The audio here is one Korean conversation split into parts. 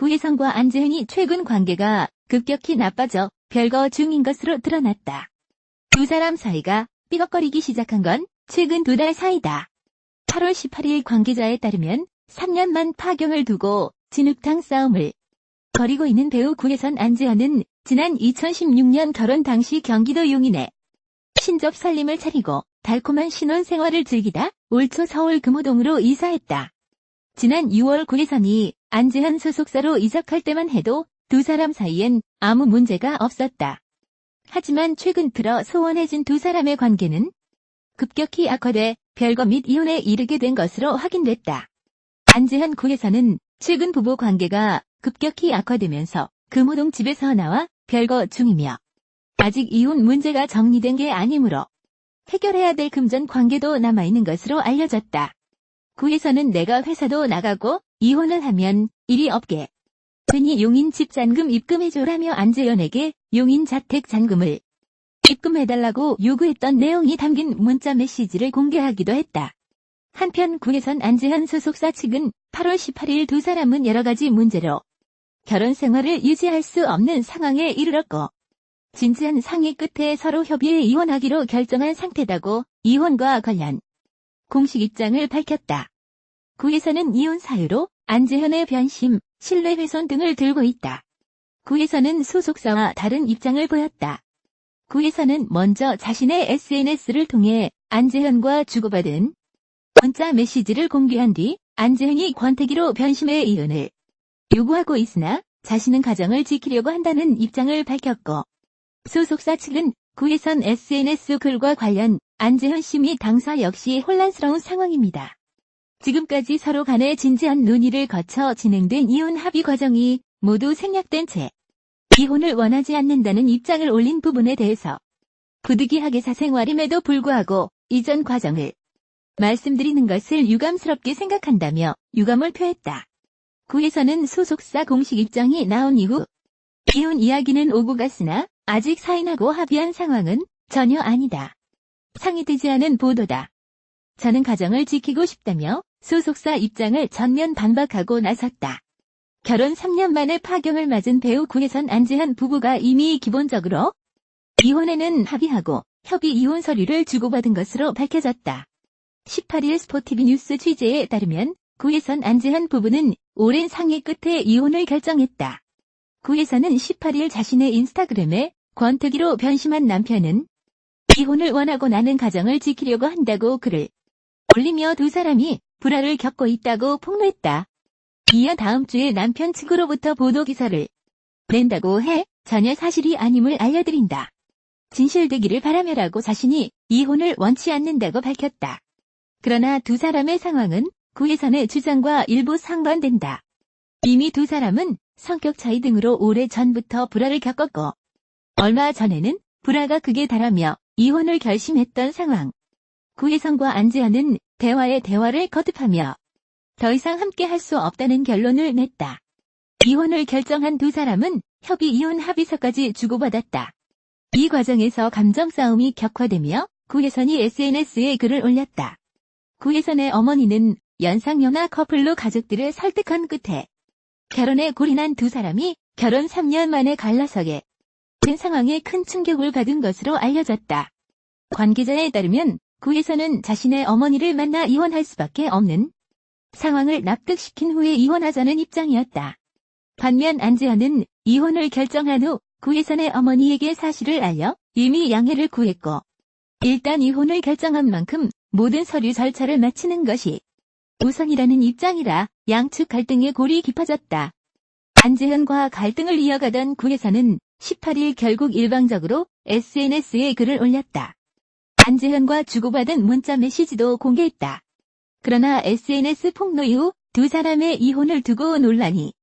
구혜성과 안재현이 최근 관계가 급격히 나빠져 별거 중인 것으로 드러났다. 두 사람 사이가 삐걱거리기 시작한 건 최근 두 달 사이다. 8월 18일 관계자에 따르면 3년 만 파경을 두고 진흙탕 싸움을 벌이고 있는 배우 구혜선 안재현은 지난 2016년 결혼 당시 경기도 용인에 신접 살림을 차리고 달콤한 신혼 생활을 즐기다 올초 서울 금호동으로 이사했다. 지난 6월 구혜선이 안재현 소속사로 이적할 때만 해도 두 사람 사이엔 아무 문제가 없었다. 하지만 최근 들어 소원해진 두 사람의 관계는 급격히 악화돼 별거 및 이혼에 이르게 된 것으로 확인됐다. 안재현 구혜선은 최근 부부 관계가 급격히 악화되면서 금호동 집에서 나와 별거 중이며 아직 이혼 문제가 정리된 게 아니므로 해결해야 될 금전 관계도 남아있는 것으로 알려졌다. 구혜선은 내가 회사도 나가고 이혼을 하면 일이 없게 흔히 용인 집 잔금 입금해줘라며 안재현에게 용인 자택 잔금을 입금해달라고 요구했던 내용이 담긴 문자 메시지를 공개하기도 했다. 한편 구혜선 안재현 소속사 측은 8월 18일 두 사람은 여러 가지 문제로 결혼 생활을 유지할 수 없는 상황에 이르렀고 진지한 상의 끝에 서로 협의해 이혼하기로 결정한 상태다고 이혼과 관련 공식 입장을 밝혔다. 구혜선은 이혼 사유로 안재현의 변심, 신뢰훼손 등을 들고 있다. 구혜선은 소속사와 다른 입장을 보였다. 구혜선은 먼저 자신의 SNS를 통해 안재현과 주고받은 문자 메시지를 공개한 뒤 안재현이 권태기로 변심의 이혼을 요구하고 있으나 자신은 가정을 지키려고 한다는 입장을 밝혔고 소속사 측은 구혜선 SNS 글과 관련 안재현 씨 및 당사 역시 혼란스러운 상황입니다. 지금까지 서로 간의 진지한 논의를 거쳐 진행된 이혼 합의 과정이 모두 생략된 채 이혼을 원하지 않는다는 입장을 올린 부분에 대해서 부득이하게 사생활임에도 불구하고 이전 과정을 말씀드리는 것을 유감스럽게 생각한다며 유감을 표했다. 구에서는 소속사 공식 입장이 나온 이후 이혼 이야기는 오고 갔으나 아직 사인하고 합의한 상황은 전혀 아니다. 상의되지 않은 보도다. 저는 가정을 지키고 싶다며 소속사 입장을 전면 반박하고 나섰다. 결혼 3년 만에 파경을 맞은 배우 구혜선 안재현 부부가 이미 기본적으로 이혼에는 합의하고 협의 이혼 서류를 주고받은 것으로 밝혀졌다. 18일 스포티비 뉴스 취재에 따르면 구혜선 안재현 부부는 오랜 상의 끝에 이혼을 결정했다. 구혜선은 18일 자신의 인스타그램에 권태기로 변심한 남편은 이혼을 원하고 나는 가정을 지키려고 한다고 글을 올리며 두 사람이 불화를 겪고 있다고 폭로했다. 이어 다음 주에 남편 측으로부터 보도 기사를 낸다고 해 전혀 사실이 아님을 알려드린다. 진실되기를 바라며라고 자신이 이혼을 원치 않는다고 밝혔다. 그러나 두 사람의 상황은 구혜선의 주장과 일부 상반된다. 이미 두 사람은 성격 차이 등으로 오래 전부터 불화를 겪었고 얼마 전에는 불화가 극에 달하며 이혼을 결심했던 상황. 구혜선과 안재현은 대화에 대화를 거듭하며 더 이상 함께 할 수 없다는 결론을 냈다. 이혼을 결정한 두 사람은 협의 이혼 합의서까지 주고받았다. 이 과정에서 감정 싸움이 격화되며 구혜선이 SNS에 글을 올렸다. 구혜선의 어머니는 연상연하 커플로 가족들을 설득한 끝에 결혼에 골인한 두 사람이 결혼 3년 만에 갈라서게 된 상황에 큰 충격을 받은 것으로 알려졌다. 관계자에 따르면 구혜선은 자신의 어머니를 만나 이혼할 수밖에 없는 상황을 납득시킨 후에 이혼하자는 입장이었다. 반면 안재현은 이혼을 결정한 후 구혜선의 어머니에게 사실을 알려 이미 양해를 구했고 일단 이혼을 결정한 만큼 모든 서류 절차를 마치는 것이 우선이라는 입장이라 양측 갈등의 골이 깊어졌다. 안재현과 갈등을 이어가던 구혜선은 18일 결국 일방적으로 SNS에 글을 올렸다. 안재현과 주고받은 문자 메시지도 공개했다. 그러나 SNS 폭로 이후 두 사람의 이혼을 두고 논란이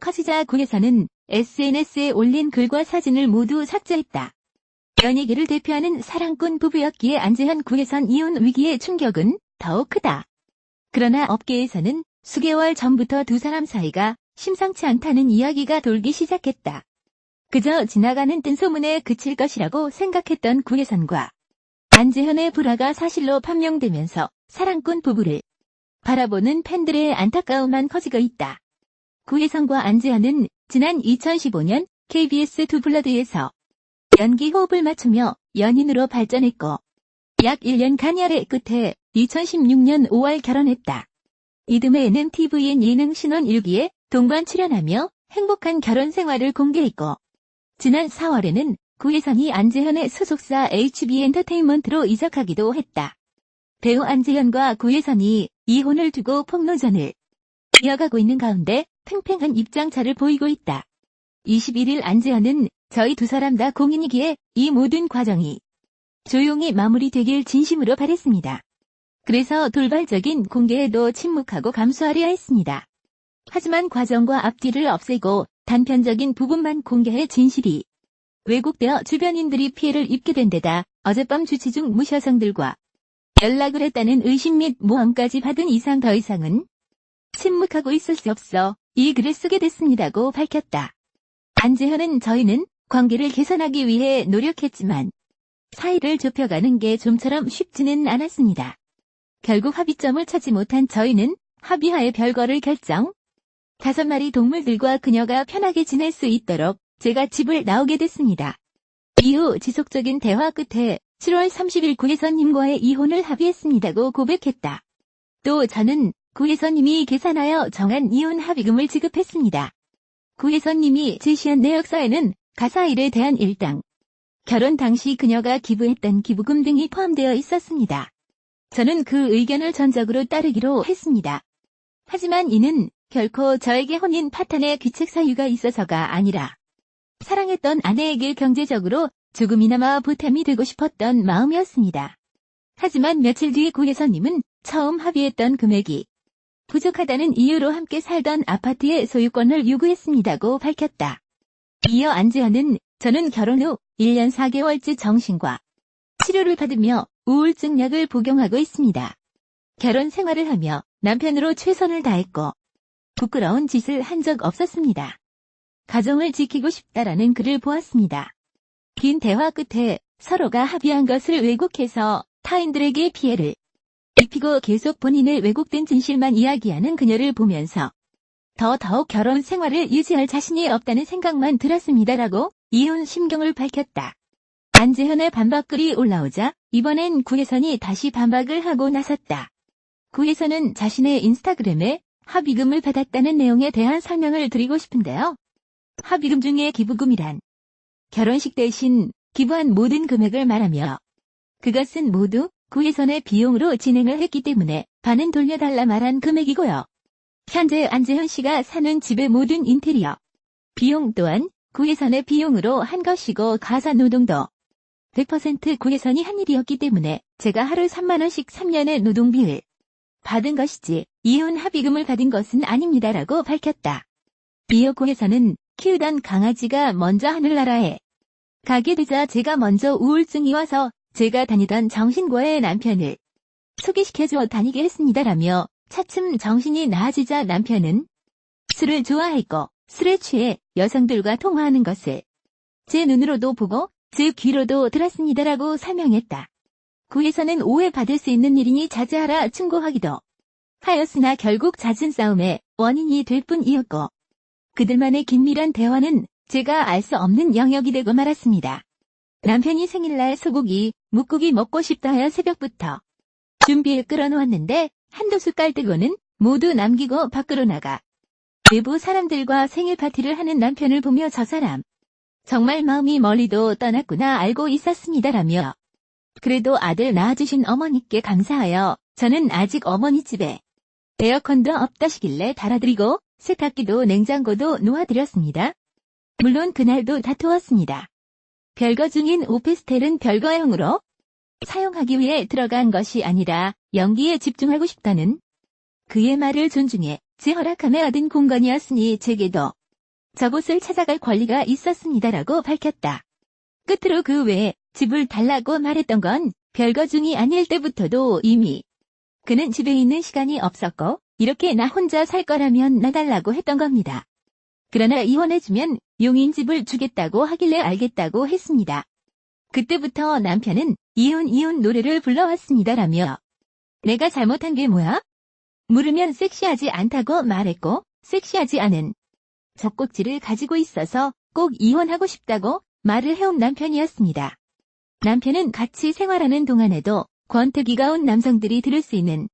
커지자 구혜선은 SNS에 올린 글과 사진을 모두 삭제했다. 연예계를 대표하는 사랑꾼 부부였기에 안재현 구혜선 이혼 위기의 충격은 더욱 크다. 그러나 업계에서는 수개월 전부터 두 사람 사이가 심상치 않다는 이야기가 돌기 시작했다. 그저 지나가는 뜬소문에 그칠 것이라고 생각했던 구혜선과 안재현의 불화가 사실로 판명되면서 사랑꾼 부부를 바라보는 팬들의 안타까움만 커지고 있다. 구혜성과 안재현은 지난 2015년 KBS 두블러드에서 연기 호흡을 맞추며 연인으로 발전했고 약 1년 간열의 끝에 2016년 5월 결혼했다. 이듬해에는 TVN 예능 신혼 일기에 동반 출연하며 행복한 결혼 생활을 공개했고 지난 4월에는 구혜선이 안재현의 소속사 HB엔터테인먼트로 이적하기도 했다. 배우 안재현과 구혜선이 이혼을 두고 폭로전을 이어가고 있는 가운데 팽팽한 입장차를 보이고 있다. 21일 안재현은 저희 두 사람 다 공인이기에 이 모든 과정이 조용히 마무리되길 진심으로 바랬습니다. 그래서 돌발적인 공개에도 침묵하고 감수하려 했습니다. 하지만 과정과 앞뒤를 없애고 단편적인 부분만 공개해 진실이 왜곡되어 주변인들이 피해를 입게 된 데다 어젯밤 주치 중 무셔성들과 연락을 했다는 의심 및 모함까지 받은 이상 더 이상은 침묵하고 있을 수 없어 이 글을 쓰게 됐습니다고 밝혔다. 안재현은 저희는 관계를 개선하기 위해 노력했지만 사이를 좁혀가는 게 좀처럼 쉽지는 않았습니다. 결국 합의점을 찾지 못한 저희는 합의하에 별거를 결정. 다섯 마리 동물들과 그녀가 편하게 지낼 수 있도록 제가 집을 나오게 됐습니다. 이후 지속적인 대화 끝에 7월 30일 구혜선님과의 이혼을 합의했습니다고 고백했다. 또 저는 구혜선님이 계산하여 정한 이혼 합의금을 지급했습니다. 구혜선님이 제시한 내역서에는 가사 일에 대한 일당, 결혼 당시 그녀가 기부했던 기부금 등이 포함되어 있었습니다. 저는 그 의견을 전적으로 따르기로 했습니다. 하지만 이는 결코 저에게 혼인 파탄의 귀책 사유가 있어서가 아니라 사랑했던 아내에게 경제적으로 조금이나마 보탬이 되고 싶었던 마음이었습니다. 하지만 며칠 뒤 구혜선님은 처음 합의했던 금액이 부족하다는 이유로 함께 살던 아파트의 소유권을 요구했습니다고 밝혔다. 이어 안재현은 저는 결혼 후 1년 4개월째 정신과 치료를 받으며 우울증 약을 복용하고 있습니다. 결혼 생활을 하며 남편으로 최선을 다했고 부끄러운 짓을 한 적 없었습니다. 가정을 지키고 싶다라는 글을 보았습니다. 긴 대화 끝에 서로가 합의한 것을 왜곡해서 타인들에게 피해를 입히고 계속 본인의 왜곡된 진실만 이야기하는 그녀를 보면서 더 더욱 결혼 생활을 유지할 자신이 없다는 생각만 들었습니다라고 이혼 심경을 밝혔다. 안재현의 반박글이 올라오자 이번엔 구혜선이 다시 반박을 하고 나섰다. 구혜선은 자신의 인스타그램에 합의금을 받았다는 내용에 대한 설명을 드리고 싶은데요. 합의금 중에 기부금이란 결혼식 대신 기부한 모든 금액을 말하며 그것은 모두 구혜선의 비용으로 진행을 했기 때문에 반은 돌려달라 말한 금액이고요. 현재 안재현 씨가 사는 집의 모든 인테리어 비용 또한 구혜선의 비용으로 한 것이고 가사 노동도 100% 구혜선이 한 일이었기 때문에 제가 하루 3만원씩 3년의 노동비를 받은 것이지 이혼 합의금을 받은 것은 아닙니다라고 밝혔다. 이어 구혜선은 키우던 강아지가 먼저 하늘나라에 가게 되자 제가 먼저 우울증이 와서 제가 다니던 정신과의 남편을 소개시켜줘 다니게 했습니다라며 차츰 정신이 나아지자 남편은 술을 좋아했고 술에 취해 여성들과 통화하는 것을 제 눈으로도 보고 제 귀로도 들었습니다라고 설명했다. 구에서는 오해받을 수 있는 일이니 자제하라 충고하기도 하였으나 결국 잦은 싸움의 원인이 될 뿐이었고 그들만의 긴밀한 대화는 제가 알 수 없는 영역이 되고 말았습니다. 남편이 생일날 소고기, 묵고기 먹고 싶다 하여 새벽부터 준비해 끌어놓았는데 한두 숟갈 뜨고는 모두 남기고 밖으로 나가 외부 사람들과 생일 파티를 하는 남편을 보며 저 사람 정말 마음이 멀리도 떠났구나 알고 있었습니다라며 그래도 아들 낳아주신 어머니께 감사하여 저는 아직 어머니 집에 에어컨도 없다시길래 달아드리고 세탁기도 냉장고도 놓아드렸습니다. 물론 그날도 다투었습니다. 별거 중인 오피스텔은 별거형으로 사용하기 위해 들어간 것이 아니라 연기에 집중하고 싶다는 그의 말을 존중해 제 허락함에 얻은 공간이었으니 제게도 저곳을 찾아갈 권리가 있었습니다라고 밝혔다. 끝으로 그 외에 집을 달라고 말했던 건 별거 중이 아닐 때부터도 이미 그는 집에 있는 시간이 없었고 이렇게 나 혼자 살 거라면 나달라고 했던 겁니다. 그러나 이혼해주면 용인집을 주겠다고 하길래 알겠다고 했습니다. 그때부터 남편은 이혼 이혼 노래를 불러왔습니다라며 내가 잘못한 게 뭐야? 물으면 섹시하지 않다고 말했고 섹시하지 않은 젖꼭지를 가지고 있어서 꼭 이혼하고 싶다고 말을 해온 남편이었습니다. 남편은 같이 생활하는 동안에도 권태기가 온 남성들이 들을 수 있는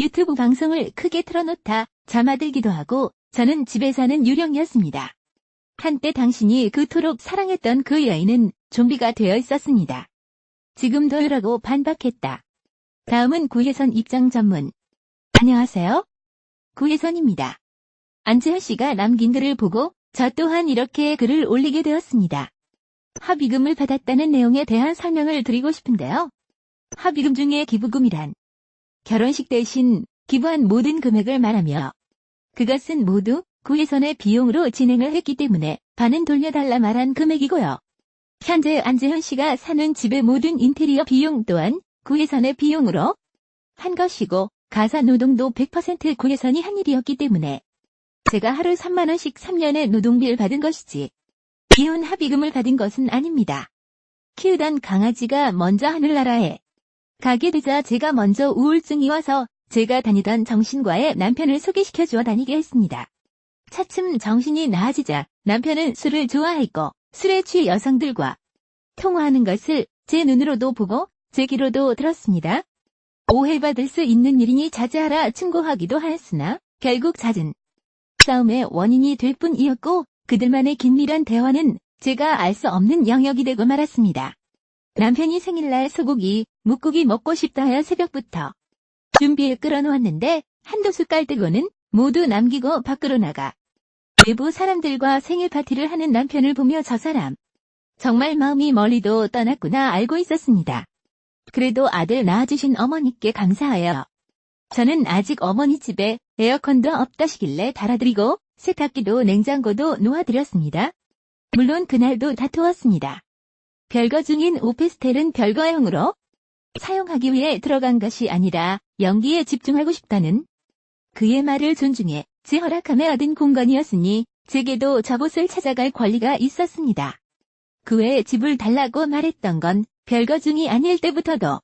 유튜브 방송을 크게 틀어놓다 잠아들기도 하고 저는 집에 사는 유령이었습니다. 한때 당신이 그토록 사랑했던 그 여인은 좀비가 되어 있었습니다. 지금도라고 반박했다. 다음은 구혜선 입장 전문. 안녕하세요. 구혜선입니다. 안재현 씨가 남긴 글을 보고 저 또한 이렇게 글을 올리게 되었습니다. 합의금을 받았다는 내용에 대한 설명을 드리고 싶은데요. 합의금 중에 기부금이란 결혼식 대신 기부한 모든 금액을 말하며 그것은 모두 구혜선의 비용으로 진행을 했기 때문에 반은 돌려달라 말한 금액이고요. 현재 안재현 씨가 사는 집의 모든 인테리어 비용 또한 구혜선의 비용으로 한 것이고 가사 노동도 100% 구혜선이 한 일이었기 때문에 제가 하루 3만원씩 3년의 노동비를 받은 것이지 이혼 합의금을 받은 것은 아닙니다. 키우던 강아지가 먼저 하늘나라에 가게 되자 제가 먼저 우울증이 와서 제가 다니던 정신과에 남편을 소개시켜 주어 다니게 했습니다. 차츰 정신이 나아지자 남편은 술을 좋아했고 술에 취해 여성들과 통화하는 것을 제 눈으로도 보고 제 귀로도 들었습니다. 오해받을 수 있는 일이니 자제하라 충고하기도 하였으나 결국 잦은 싸움의 원인이 될 뿐이었고 그들만의 긴밀한 대화는 제가 알 수 없는 영역이 되고 말았습니다. 남편이 생일날 소고기, 묵고기 먹고 싶다 하여 새벽부터 준비해 끌어놓았는데 한두 숟갈 뜨고는 모두 남기고 밖으로 나가 외부 사람들과 생일 파티를 하는 남편을 보며 저 사람 정말 마음이 멀리도 떠났구나 알고 있었습니다. 그래도 아들 낳아주신 어머니께 감사하여 저는 아직 어머니 집에 에어컨도 없다시길래 달아드리고 세탁기도 냉장고도 놓아드렸습니다. 물론 그날도 다투었습니다. 별거 중인 오피스텔은 별거형으로 사용하기 위해 들어간 것이 아니라 연기에 집중하고 싶다는 그의 말을 존중해 제 허락함에 얻은 공간이었으니 제게도 저곳을 찾아갈 권리가 있었습니다. 그 외에 집을 달라고 말했던 건 별거 중이 아닐 때부터도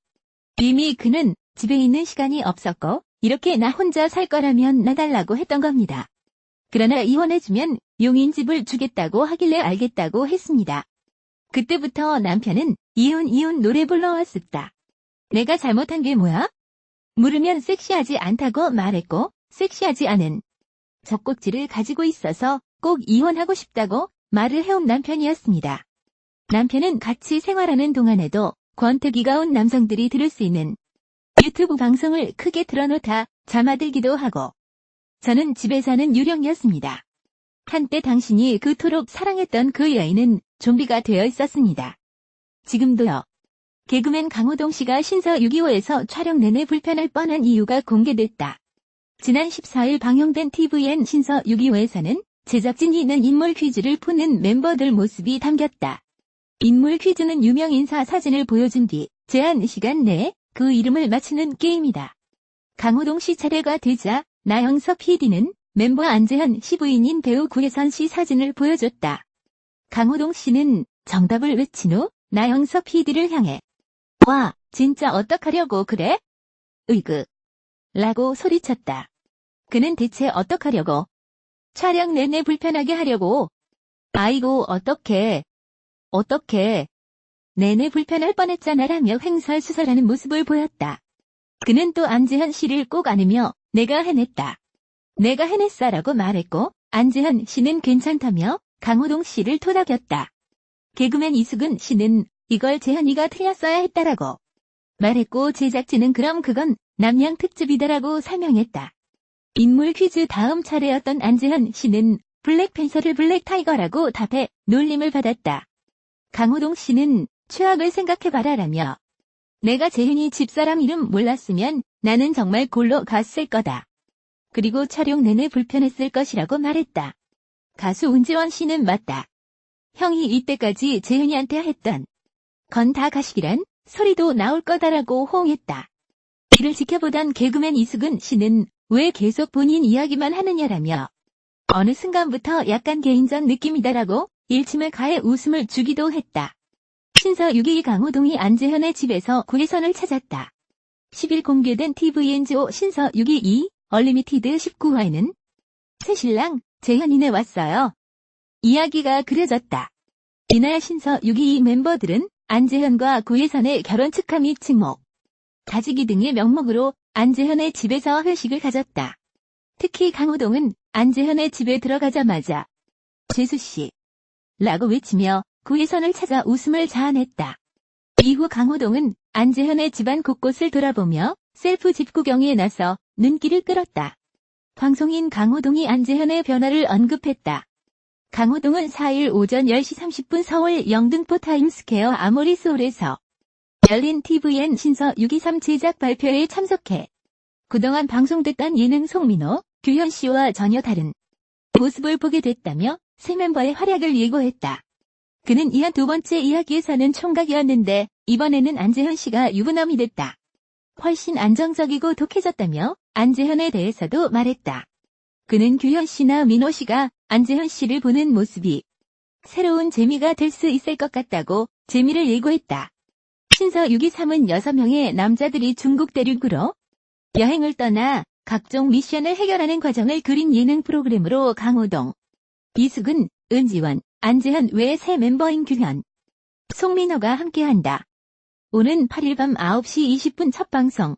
이미 그는 집에 있는 시간이 없었고 이렇게 나 혼자 살 거라면 나달라고 했던 겁니다. 그러나 이혼해주면 용인 집을 주겠다고 하길래 알겠다고 했습니다. 그때부터 남편은 이혼 이혼 노래 불러왔었다. 내가 잘못한 게 뭐야? 물으면 섹시하지 않다고 말했고 섹시하지 않은 젖꼭지를 가지고 있어서 꼭 이혼하고 싶다고 말을 해온 남편이었습니다. 남편은 같이 생활하는 동안에도 권태기가 온 남성들이 들을 수 있는 유튜브 방송을 크게 틀어놓다 잠아들기도 하고 저는 집에 사는 유령이었습니다. 한때 당신이 그토록 사랑했던 그 여인은 좀비가 되어 있었습니다. 지금도요. 개그맨 강호동 씨가 신서 6.25에서 촬영 내내 불편할 뻔한 이유가 공개됐다. 지난 14일 방영된 TVN 신서 6.25에서는 제작진이 있는 인물 퀴즈를 푸는 멤버들 모습이 담겼다. 인물 퀴즈는 유명 인사 사진을 보여준 뒤 제한 시간 내에 그 이름을 맞히는 게임이다. 강호동 씨 차례가 되자 나영석 PD는 멤버 안재현 씨 부인인 배우 구혜선 씨 사진을 보여줬다. 강호동 씨는 정답을 외친 후 나영석 PD를 향해 와, 진짜 어떡하려고 그래? 으이그. 라고 소리쳤다. 그는 대체 어떡하려고? 촬영 내내 불편하게 하려고. 아이고, 어떡해. 어떡해. 내내 불편할 뻔했잖아 라며 횡설수설하는 모습을 보였다. 그는 또 안재현 씨를 꼭 안으며 내가 해냈다. 내가 해냈어 라고 말했고 안재현 씨는 괜찮다며 강호동 씨를 토닥였다. 개그맨 이숙은 씨는 이걸 재현이가 틀렸어야 했다라고 말했고 제작진은 그럼 그건 남양 특집이다라고 설명했다. 인물 퀴즈 다음 차례였던 안재현 씨는 블랙팬서를 블랙타이거라고 답해 놀림을 받았다. 강호동 씨는 최악을 생각해봐라라며 내가 재현이 집사람 이름 몰랐으면 나는 정말 골로 갔을 거다. 그리고 촬영 내내 불편했을 것이라고 말했다. 가수 운지원 씨는 맞다. 형이 이때까지 재현이한테 했던 건 다 가식이란 소리도 나올 거다라고 호응했다. 이를 지켜보던 개그맨 이숙은 씨는 왜 계속 본인 이야기만 하느냐라며 어느 순간부터 약간 개인전 느낌이다라고 일침을 가해 웃음을 주기도 했다. 신서 6일 강호동이 안재현의 집에서 구혜선을 찾았다. 10일 공개된 TVNGO 신서 622 얼리미티드 19화에는 새신랑 재현이네 왔어요. 이야기가 그려졌다. 이날 신서 622 멤버들은 안재현과 구혜선의 결혼 축하 및 증목, 가지기 등의 명목으로 안재현의 집에서 회식을 가졌다. 특히 강호동은 안재현의 집에 들어가자마자 재수씨 라고 외치며 구혜선을 찾아 웃음을 자아냈다. 이후 강호동은 안재현의 집안 곳곳을 돌아보며 셀프 집 구경에 나서 눈길을 끌었다. 방송인 강호동이 안재현의 변화를 언급했다. 강호동은 4일 오전 10시 30분 서울 영등포 타임스퀘어 아모리스홀에서 열린 TVN 신서 623 제작 발표에 참석해 그동안 방송됐던 예능 송민호, 규현 씨와 전혀 다른 모습을 보게 됐다며 새 멤버의 활약을 예고했다. 그는 이한 두 번째 이야기에서는 총각이었는데 이번에는 안재현 씨가 유부남이 됐다. 훨씬 안정적이고 독해졌다며 안재현에 대해서도 말했다. 그는 규현 씨나 민호 씨가 안재현 씨를 보는 모습이 새로운 재미가 될 수 있을 것 같다고 재미를 예고했다. 신서 623은 6명의 남자들이 중국 대륙으로 여행을 떠나 각종 미션을 해결하는 과정을 그린 예능 프로그램으로 강호동, 이숙은, 은지원, 안재현 외새 멤버인 규현, 송민호가 함께한다. 오는 8일 밤 9시 20분 첫 방송.